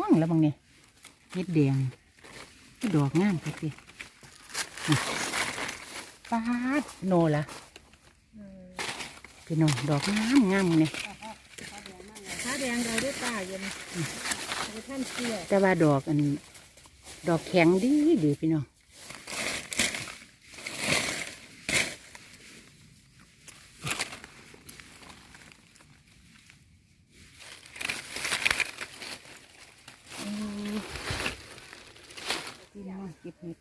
วงแล้วบางเนี่ยเม็ดแดงดอกงามครับพี่ปาดโนละพี่น้องดอกงามงามเนี่ยขาแดงเราได้ป่าเย็นไปท่านเสียแต่ว่าดอกอัน ดอกแข็งดีดีพี่น้อง พี่น้องเก็บเห็ด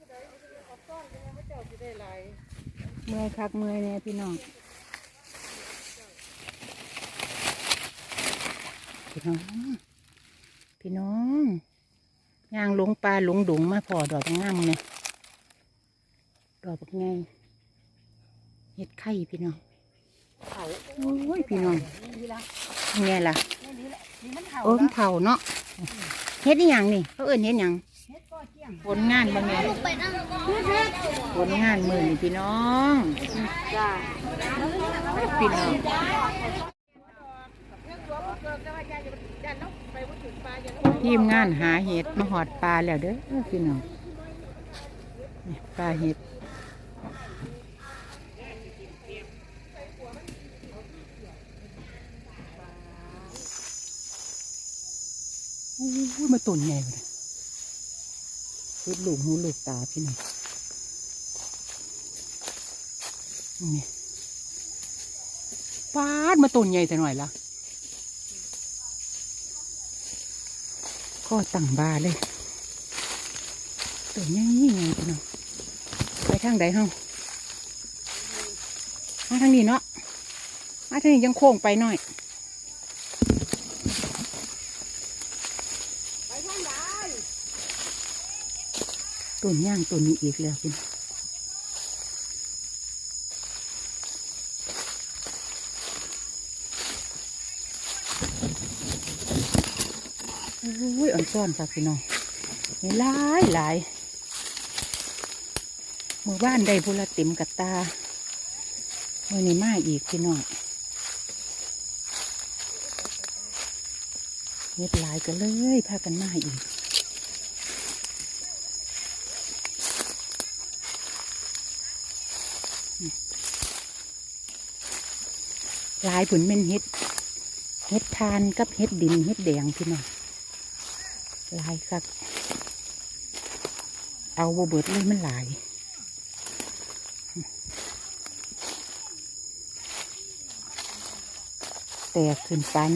เมื่อยคักเมื่อยแน่ พี่น้องพี่น้อง พี่น้องย่างหลงปลาหลงดุงมาพอดอกงามเนี่ยดอกบักไงเห็ดไข่พี่น้องเขาโอ้ยพี่น้องนี่ละไงล่ะนี่แหละนี่มันเขาโอ้มนเผาเนาะเฮ็ดอีหยังนี่เขาเอิ้นเฮ็ดหยังเฮ็ดก็เกี้ยง ผลงานบางไงผลงานมือนี่พี่น้องจ้าพี่น้องทีมงานหาเห็ดมาหอดปลาแล้วเด้อพี่น้องปลาเห็ดอู้มาตุ่นใหญ่เลย เห็ดลูกหูลูกตาพี่น้องนี่ปาดมาตุนใหญ่แต่หน่อยละก็ตั้งบาเลยตุ่นใหญ่ใหญ่พี่น้องไปทางใดเฮามาทางนี้เนาะมาทางนี้ยังโค้งไปหน่อย ไปทางใด ต้นย่างต้นนี้อีกแล้วพี่องโอ้ยอ่อนซ่อนครับพี่น้องมีหลายหลายมือบ้านได้พุลต็มกับตามือนี้มาอีกพี่น้องเม็ดหลายกันเลยพากันมาอีก ลายผลเป็นเห็ดเห็ดทานกับเห็ดดินเห็ดแดงพี่น้องหลายครับเอาบเบิดเลยมันหลายแตกขึ้นปัน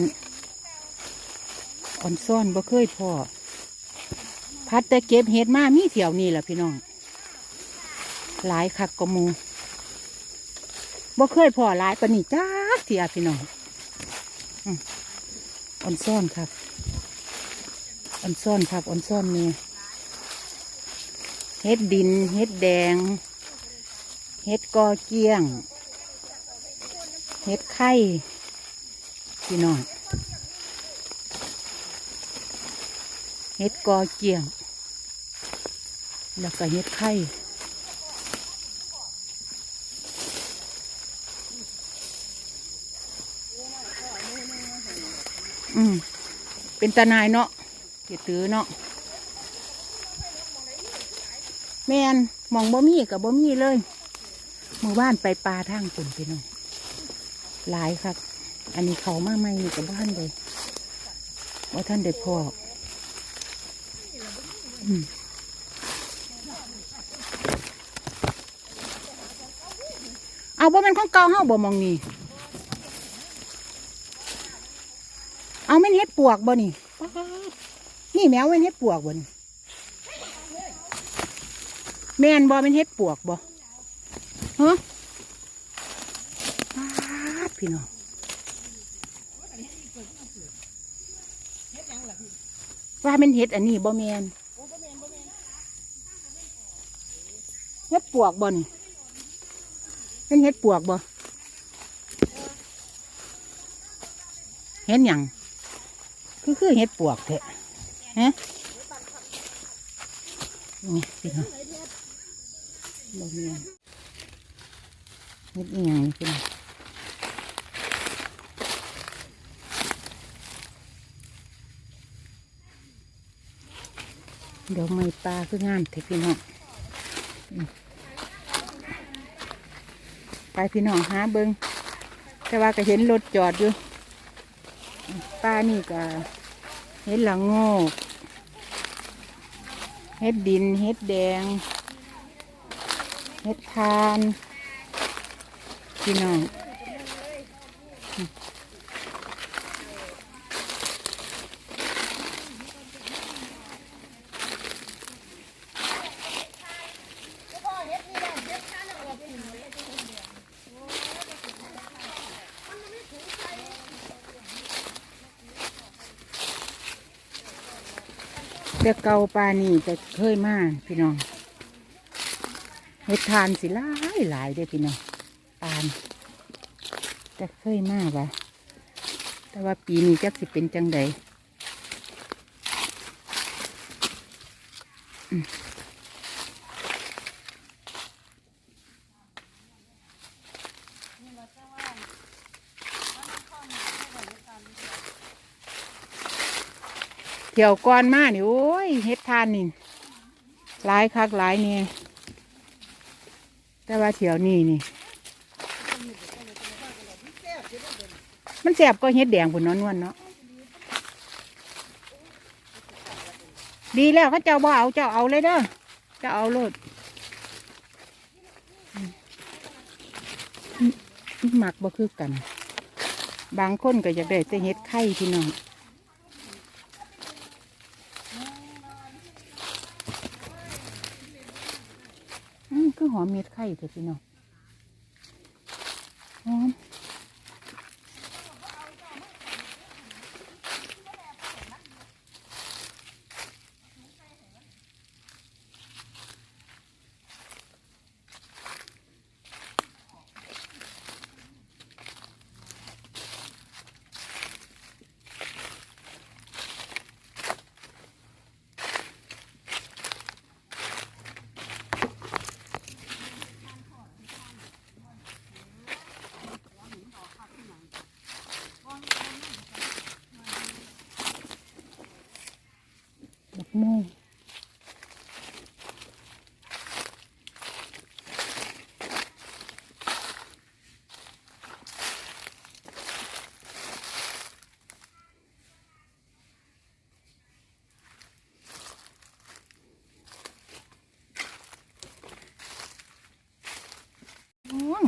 อ่อนซ่อนบ่เคยพอพัดแต่เก็บเห็ดมามีเถียวนี่แหละพี่น้อง หลายคักกมูบ่เคยพอหลายปนนี้จ้า เสียพี่น้องอ่อนซ่อนครับอ่อนซ่อนครับอ่อนซ่อนนี่เฮ็ดดิน เฮ็ดแดง เฮ็ดกอเกี้ยง เฮ็ดไข่พี่น้องเฮ็ดกอเกี้ยง แล้วก็เฮ็ดไข่ อืมเป็นตานายเนาะเกียตือเนาะแมนมองบ่มีกับบ่มีเลยหมู่บ้านไปปลาทางปุ่นไปน้องหลายครับ อันนี้เขามาไม่นี่กับบ้านเลยว่าท่านได้พออืมเอาบ่แมันของเก่าเฮาบ่มองนี่ เอาแม่ นเฮ็ดปวกบ่นี่นี่แมวแม่นเฮ็ดปวกบ่นี่แมนบ่แม่นเฮ็ดปวกบ่ฮะพี่น้องว่าแม่นเฮ็ดอันนี้บ่แมนเฮ็ดปวกบ่นี่เป็นเฮ็ดปวกบ่เห็นหยัง คือคือเห็ดปวกเถอะฮะนี่พี่น้องบ่มีเห็ดอีหยังนี่พี่น้องเดี๋ยวไม่ปลาคืองามเถอะพี่น้องไปพี่น้องหาเบิงแต่ว่าก็เห็นรถจอดอยู่ ป้านี่ก็เห็ดละโงกเห็ดดินเห็ดแดง เห็ดทานพี่น้อง แต่เก่าปลานี่จะเคยมาพี่น้องเห็ดทานสิหลายหลายเด้พี่น้องปานจะเคยมาปะแต่ว่าปีนี้จะสิเป็นจังใด เที่ยวก่อนมานี่โอ้ยเฮ็ดทานนี่หลายคักหลายเนี่ยแต่ว่าเที่ยวนี้นี่ มันแสบก็เฮ็ดแดงผุนนอนนวลเนาะดีแล้วเขาเจ้าบ่เอาเจ้าเอาเลยเด้อเจ้าเอาโลดมอืมหมักบ่คือกัน บางคนก็อยากได้แต่เฮ็ดไข่พี่น้องอืมคือ หอมเม็ดไข่เถอะพี่น้อง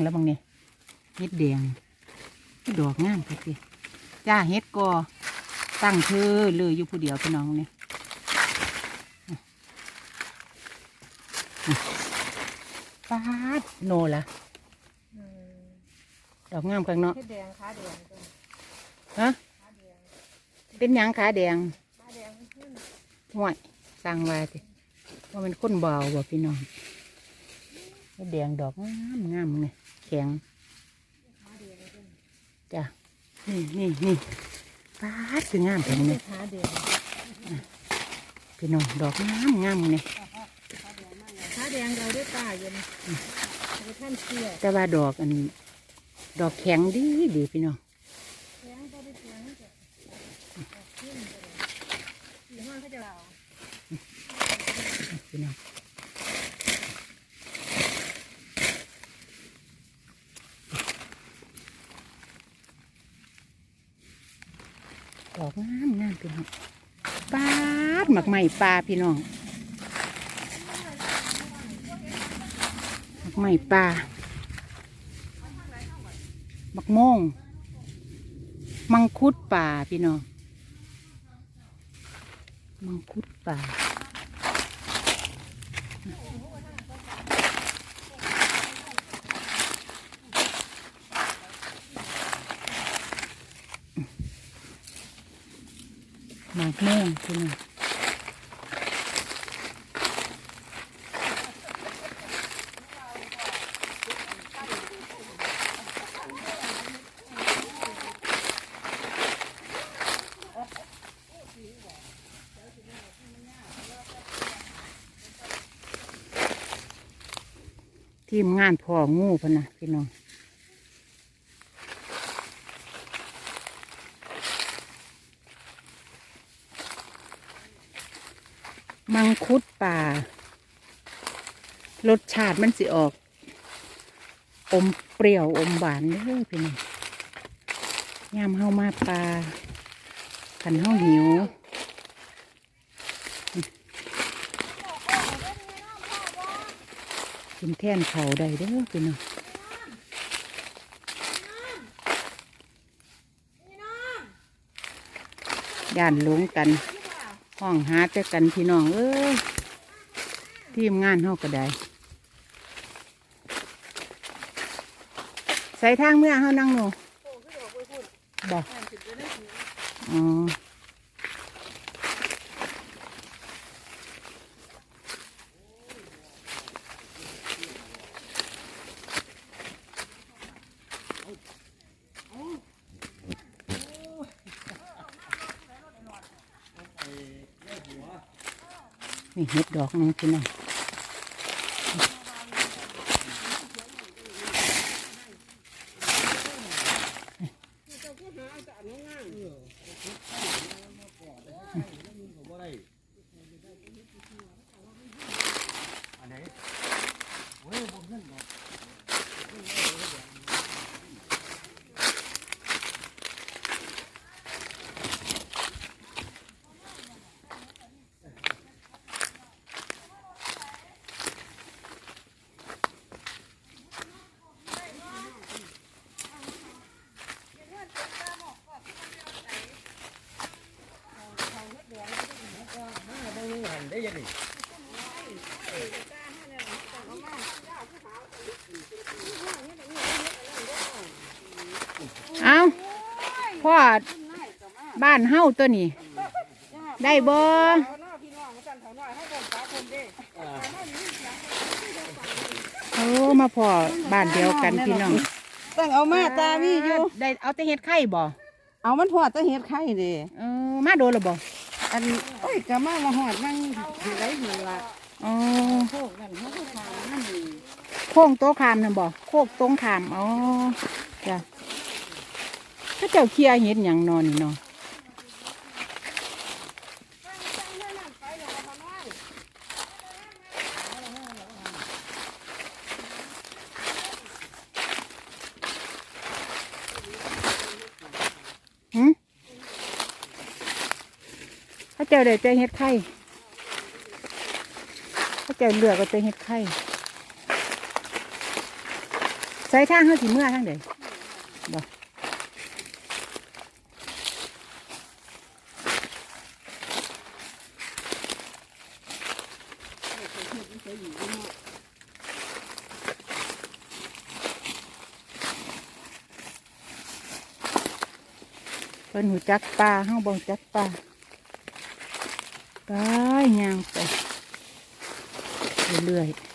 แล้วบางเนี่ยเฮ็ดแดงดอกงามไปสิจ้าเฮ็ดกอตั้งเธอเลยอยู่ผู้เดียวพี่น้องเนี่ยปาดโนละดอกงามข้างเนาะเฮ็ดแดงขาแดงจ้ะฮะขาแดงเป็นหยังขาแดงขาแดงขึ้นห่วยสร้างว่าสิว่ามันข้นเบาบ่พี่น้องเฮ็ดแดงดอกงามงามเนี่ย แข็งขาแดงขึ้นจ้ะนี่นี่นี่ปาดคืองามเห็นไหมขาแดงพี่น้องดอกงามงามเนี่ยขาแดงเราได้ป้าเย็นไปท่านเชี่ยแต่ว่าดอกอันดอกแข็งดีดีพี่น้องแข็งก็ได้แข็งจ้ะขึ้นไปเลยสีห้องเขาจะเอา พี่น้องดอกงามงามพี่น้องปาด หมักใหม่ปลาพี่น้องหมักใหม่ปลาหมักโม่งมังคุดป่าพี่น้องมังคุดป่าหมากแม่งพี่น้อง ทีมงานพ่องูพนะพี่น้องมังคุดป่ารสชาติมันสิออก อมเปรี้ยวอมหวานเด้อพี่น้องยามเฮามาปลาขันเฮาหิว กินแท่นเขาได้เด้อพี่น้องย่านหลงกัน ห้องหาแต่กันพี่น้องเอ้ยทีมงานเฮาก็ได้ใส่ทางเมื่อเฮานั่งหนูบอกอ๋อ เห็ดดอกนึงพี่น้องเอา พ่อบ้านเฮาตัวนี้ ได้บ่เอาหน้าพี่น้องมาสั่นเขาหน่อยให้เบิ่งตาคนเด้โอ้มาพ่อบ้านเดียวกันพี่น้องต้องเอามาตามีอยู่ได้เอาแต่เห็ดไข่บ่เอามันพอดแตะเฮ็ดไข่เด้เออมาโดนหรือบ่อันโอ้ยก็มามาหอดนั่งหาได้หันละอ๋อโคกนั่นเขาก็ทานนั่นนี่โค้งโต๊ะขามนั่นบ่โคกตรงขามอ๋อจ้ะ ถ้าเจ้าเคลียเห็ดหยังนอนนี่เนาะถ้าเจ้าได้แต่เห็ดไข่ถ้าเจ้าเหลือกก็แต่เห็ดไข่ใส่ทางเขาสิเมื่อทางใดบ่เพิ่ นหูจักปลาเฮาบ่รู้จักปลาไปย่างไปเรื่อยๆ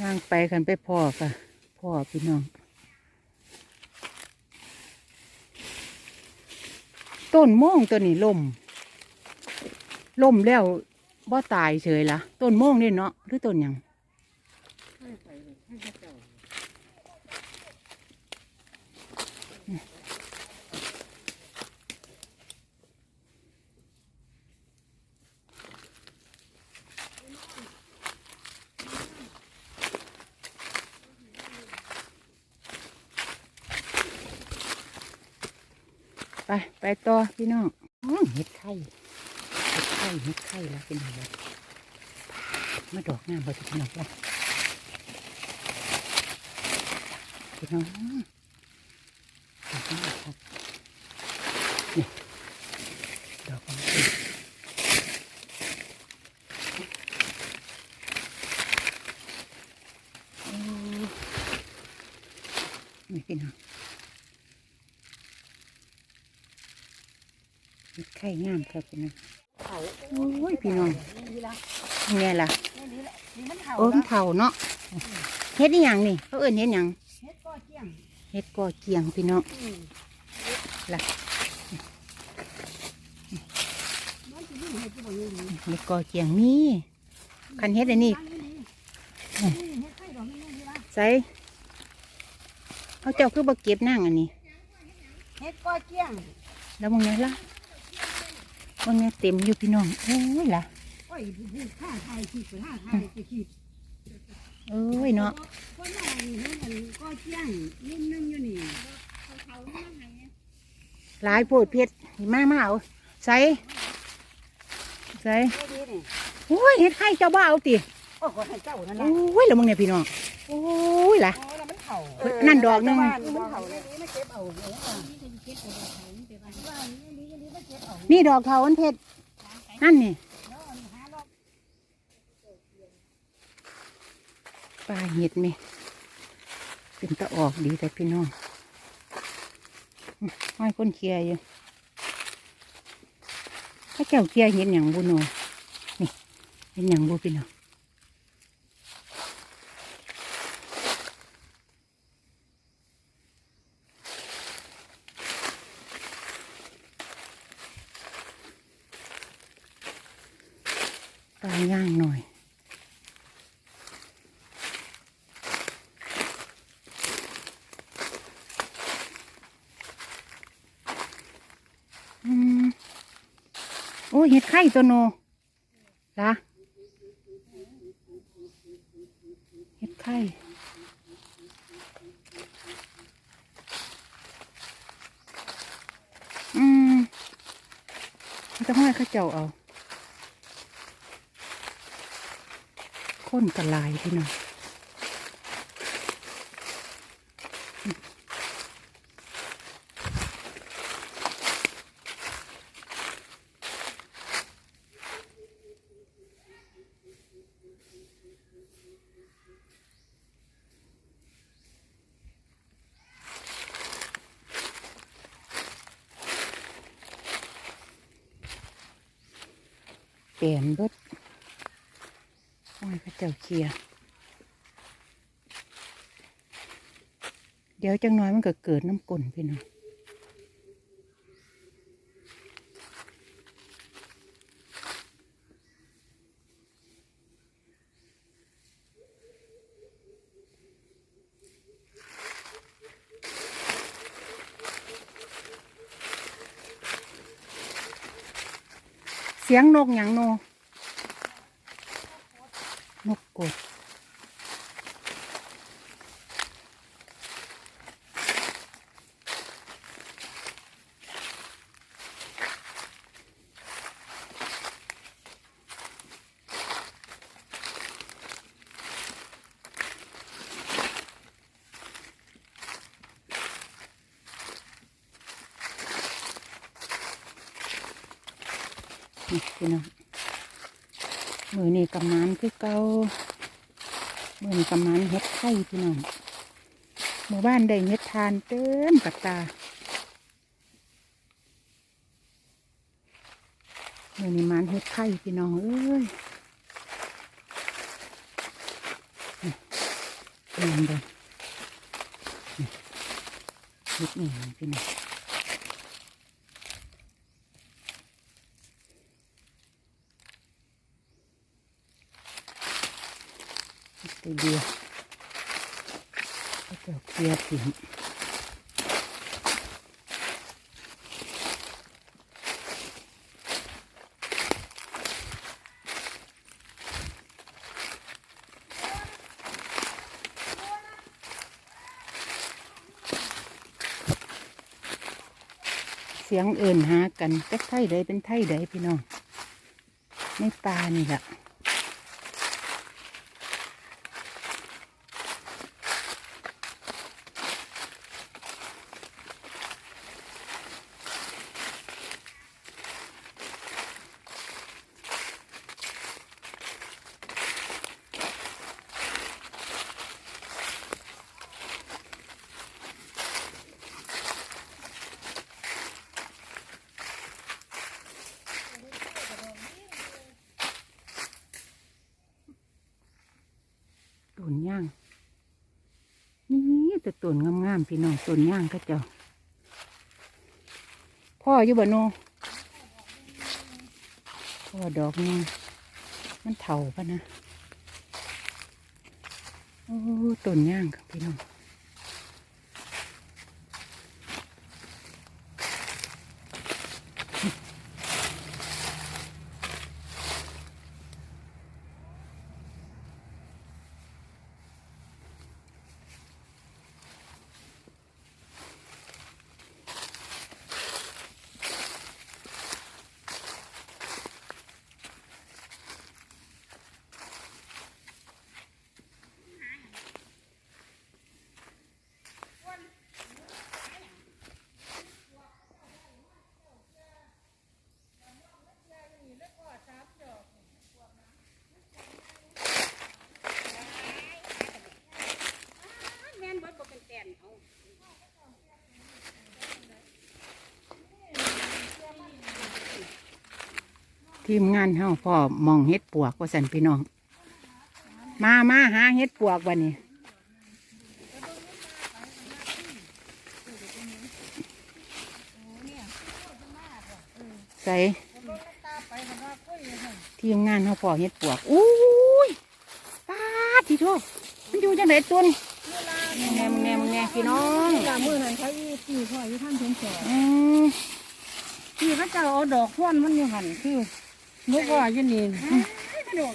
ย่างไปกันไปพ่อค่ะพ่อพี่น้อง ต้นโม่งตัวนี้ล่มล่มแล้วบ่ตายเฉยละต้นโม่งนี่เนาะหรือต้นยัง ต่อพี่น้องเห็ดไข่เห็ดไข่เห็ดไข่แล้วเป็นยังไงมาดอกงามพอพี่น้องละพี่น้องดอกงามครับนี่ดอกของพี่โอ้นี่พี่น้อง เฮ็ดไข่งามครับพี่น้องเขาโอ้ยพี่น้องนี่ละไงล่ะนี่นี่แหละนี่มันเห่าโอ้มละเท่าเนาะเฮ็ดอีหยังนี่เขาเอิ้นเฮ็ดหยังเฮ็ดก็เกี้ยงเฮ็ดก่อเกียงพี่น้องอืมล่ะมันสิมีเฮ็ดที่บ่อยู่นี่เฮ็ดก่อเกียงมีคันเฮ็ดอันนี้นี่นี่เฮ็ดไข่ดอกนี่นี่ละใส่เอาเจ้าคือบ่เก็บนั่งอันนี้เฮ็ดก็เกี้ยงแล้วมึงไงล่ะ มึงไงเต็มอยู่พี่น้องโอ้ยล่ะโอ้ยข้าไทยขีดข้าไทยจะขีดเอ้ยเนาะคนหน้านี่มันก็เที่ยงรุ่นนึงอยู่นี่เขาๆมันให้หลายโพดเพชรมามาเอาใส่ใส่โอ้ยเฮ็ดไข่เจ้าบ้าเอาติโอ้ห้เจ้านั่นโอนะ้ยแล้วมึงเนี่ยพี่น้องโอ้ยล่ะานั่นดอกหนึงนี่ดอกเทาอันเพชรนั่นนี่ปลาเห็ดไหมเป็นตะออกดีแต่พี่น้องห้อยคนเคลียร์อยู่ถ้าเจ้าเคลียร์เห็นอย่างบุโนนี่เห็นอย่างบุพี่น้องปลาย่างหน่อย อืมโอ้เห็ดไข่ตัวโนละเห็ดไข่อืมจะห้อยข้าเจ้าเอาข้นกระลายพี่น้อง นเบิดโอ้ยพระเจ้าเคลียเดี๋ยวจังน้อยมันก็เกิดน้ำกลนพี่น้อง เสียงนกอย่างโนกกดนี่พี่น้องมือนี่กำมันคือเก่ามือนี่ กำมันเฮ็ดไข่พี่น้องหมู่บ้านได้เฮ็ดทานเต็มกับตามือนี่มันเฮ็ดไข่พี่น้องเอ้ยนี่เอ็นเดินนี่เฮ็ดนี่พี่น้อง เดียวก็จะเคลียดิเสียงเอิ่นหากันก็ไทยใดเป็นไทยใดพี่น้องในป่านี่แหละ ต้นย่าง นี่แต่ต้นงามๆ พี่น้องต้นย่างก็เจ้า พ่ออยู่บ่โนพ่อดอกนี่มันเถาปะนะ โอ้ต้นย่างครับพี่น้อง ทีมงานเฮาพ่อมองเฮ็ดปวกว่าสันพี่น้อง มามาหาเฮ็ดปวกวันนี้ใส่ทีมงานเฮาพ่อเฮ็ดปวกอุ้ยตาดที่โทษมันอยู่จังไดตุนแง่มแง่มแง่พี่น้องลามือนั้นเขาอีปีพ่ออยู่ท่านเพียงแสอืมพี่เขาเจ้าเอาดอกพ่นมันอยู่หันคือ นุกว่าอยู่นี่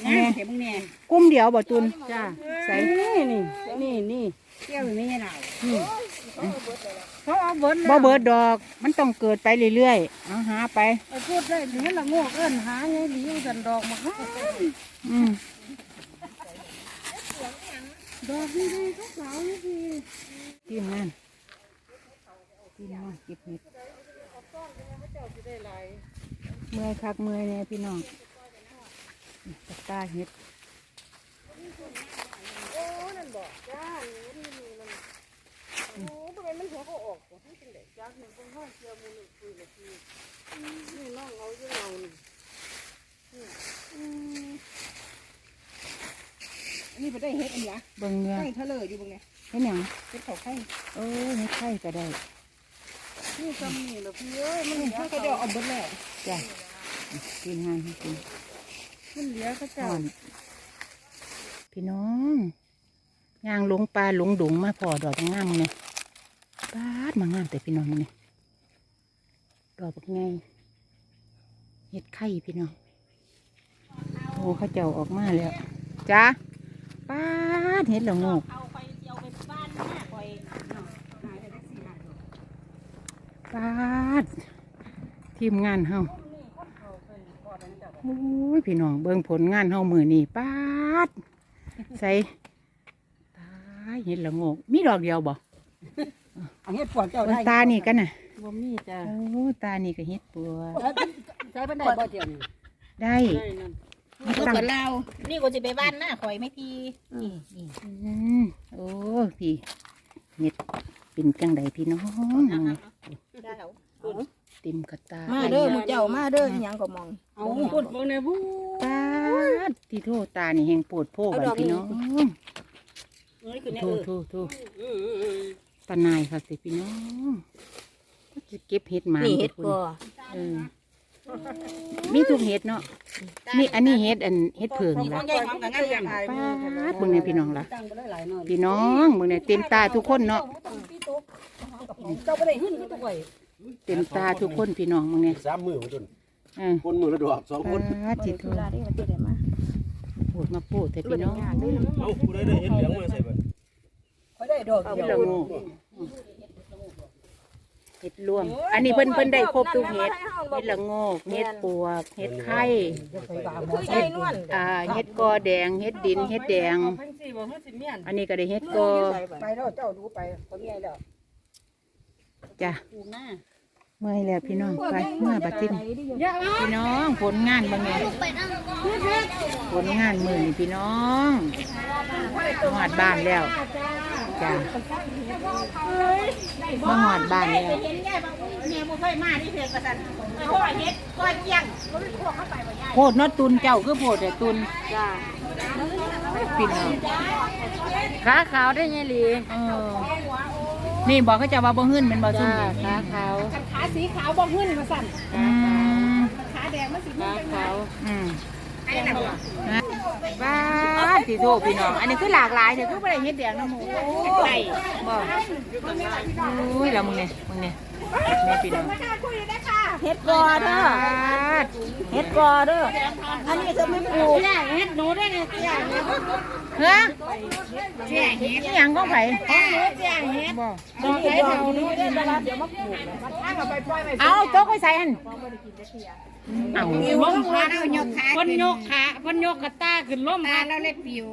แง่กุ้มเดียวบ่ตุนจ้าใส่นี่นี่นี่นี่เที่ยวอยู่นี่ไงเราเขาเอาเบิร์ดบ่เบิร์ดดอก มันต้องเกิดไปเรื่อยๆเอาหาไปพูดได้หรือละโงกเอิ้นหาไงหลีกันดอกมาอืมดอกนี่ดีทุกสาวนี่ดีทีมงานทีมงานเก็บเห็ด เมื่อยคักเมื่อยเนี่ยพี่น้องตะกร้าเห็ดโอ้นั่นบอกจ้านี่นี่นี่มันโอ้บ่เป็นมันหัวเขาออกบ่ทั้งเป็นเด็กจักมันคงห้องเชียวมูลคุยกับพี่นี่น้องเอาอยู่เรานี่อันนี้ไปได้เฮ็ดอันนี้เบิ่งเนื้อไข่ทะเลอยู่บงไงเห็นหยังเฮ็ดเขาไข่เออเห็ดไข่ก็ได้ นี่จำนี่เหรอพี่เอ้ยมันเหลือเขาจะเอาเบิดแล้วจ้ะทีมงานให้กินมันเหลือเขาก่เจ้าพี่น้องย่างหลงปลาหลงดุงมาพอดอกงามเนี่ยปาดมางามแต่พี่น้องเนี่ยดอกบักไงเห็ดไข่พี่น้องโอ้เขาเจ้าออกมาแล้วจ้าปาดเห็ดละโงอาไปเจียวไปบ้านแม่คอยหายไปได้สี่ห้าดอก ปาดทีมงานเฮาโอ้ยพี่น้องเบิ่งผลงานเฮามือนี่ปาดใส่ตายเห็ดละโงกมีดอกเดียวบ่อันนี้ปวดเจ้าเบิ่ได้งตานี่กันน่ะบ่มีจ้ะโอ้ตานี่ก็เฮ็ดปัวใช้บันไดบ่เจียวนี่ได้ได้นั่นตั้งส่วนเรา นี่กูจะไปบ้านหน้าข่อยไม่พีนี่นี่อืมโอ้พี่เฮ็ด เป็นจังใดพี่น้องได้แล้วเต็มกระตามาเด้อหมูเจ้ามาเด้ออิหยังก็มองเอาพูดบ่เนี่ยผู้ตาดที่โทตานี่แหงปวดโพบันพี่น้องนี่คือเนี่ยโทเออโทโทตานายค่ะสิพี่น้องจะเก็บเห็ดมานี่เฮ็ดคุณก็เออ มีทุกเห็ดเนาะนี่อันนี้เห็ดอันเห็ดเผิงนี่ขละองใหญ่ของกันงั้นเลยปาดเบิ่งเนี่ยพี่น้องล่ะตั้งบ่ได้หลายหน่อยพี่น้องเบิ่งเนี่ยเต็มตาทุกคนเนาะเจ้าบ่ได้หึ้นทุกไว้เต็มตาทุกคนพี่น้องมึงเนี่ยสามมือมาจนเออคนมือละดอกสองคนปาดจิตโทเวลาได้มาเจอได้มาปวดมาปูดแต่พี่น้องเอาผู้ใดได้เห็นเหลืองมาใส่บัดค่อยได้ดอกเห็เดีดยวละโงก เห็ดรวม อันนี้เพิ่นเพิ่นได้ครบทุกเห็ดเห็ดละโงกเห็ดปวกเห็ดไข่คือใหญ่นวลอ่าเห็ดกอแดงเห็ดดินเห็ดแดงพันสี่บ่มันสิเมียนอันนี้ก็ได้เห็ดกอไปแล้วเจ้าดูไปคนใหญ่แล้วจ้ะปูหน้า เมื่อยแล้วพี่น้องไปเมื่อบัดทิ้นอย่าเอาพี่น้องผลงานบางไงผลงานมือนี่พี่น้องมาหอดบ้านแล้วจ้ะมาหอดบ้านแล้วเห็นแง่บางแม่บ่เคยมาที่เพจประสันพ่อเฮ็ดก้อยเกี้ยงบ่ได้พวกเข้าไปบ่ยายโพดเนอตุนเจ้าคือโพดแต่ตุนจ้าพี่น้องขาขาวได้ไงหลีเออ นี่บอกเขาจะว่าบ่หึ้นแมันบ่ซุ่จ้ามนี่ขาขาวขาสีขาวบ่หึ้นมาสั่นอืมขาแดงมันสิขาขาวอืมไอ้นั่นว่ะบ้านสิโทษพี่น้อง อันนี้คือหลากหลายเนี่ยคือบ่ได้เฮ็ดแดงน้ำหมูไก่บ่โอ้ยแล้วมึงเนี่ยมึงเนี่ยแม่พี่น้องเฮ็ดกอเด้อเฮ็ดกอเด้ออันนี้จะไม่ปลูกเฮ็ดหนูได้เนี่ยเจ้าเฮ้ยเจ้าเฮ็ดนี่ยังของไผของ หนูเจ้าเฮ็ด บ่ ดอกไม้เท่านี้เด้อเวลาเดี๋ยวมาปลูกมันทางเอาไปปล่อยไว้ เอาโต๊ะไปใส่อันเอา ปิวลงขาเอายกขา เพิ่นยกขาเพิ่นยกกระตาขึ้นล้ม ตาแล้วเลยปิว